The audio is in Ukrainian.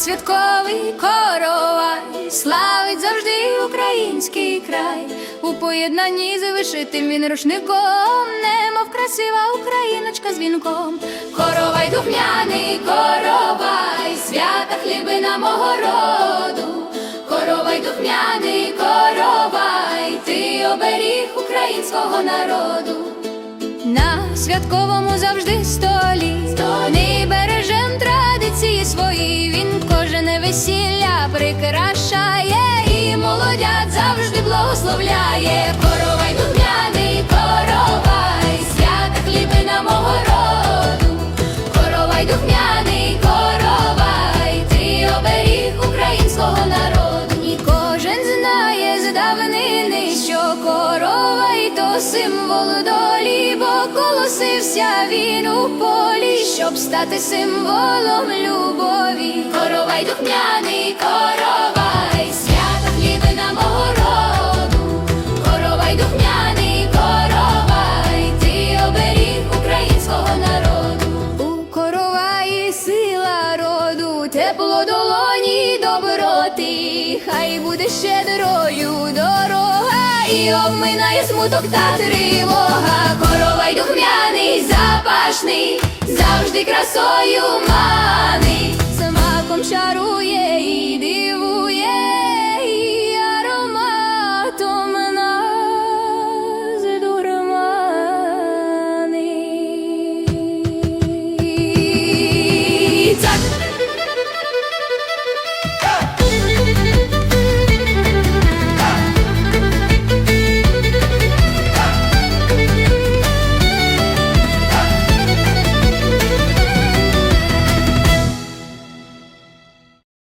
святковий коровай, славить завжди український край, у поєднанні з вишитим він рушником, немов красива україночка з вінком. Коровай духмяний, коровай, свята хлібина мого роду. Коровай духмяний, коровай, ти оберіг українського народу. На святковому завжди столі завжди благословляє. Коровай духмяний, коровай, свята хлібина мого роду. Коровай духмяний, коровай, ти оберіг українського народу. І кожен знає з давнини, що коровай то символ долі, бо колосився він у полі, щоб стати символом любові. Коровай духмяний, коровай, тепло долоні доброти, хай буде щедрою дорога, і обминає смуток та тривога, корова й духмяний, запашний, завжди красою мани, смаком шарує і дивує і ароматом нас дурмани. Так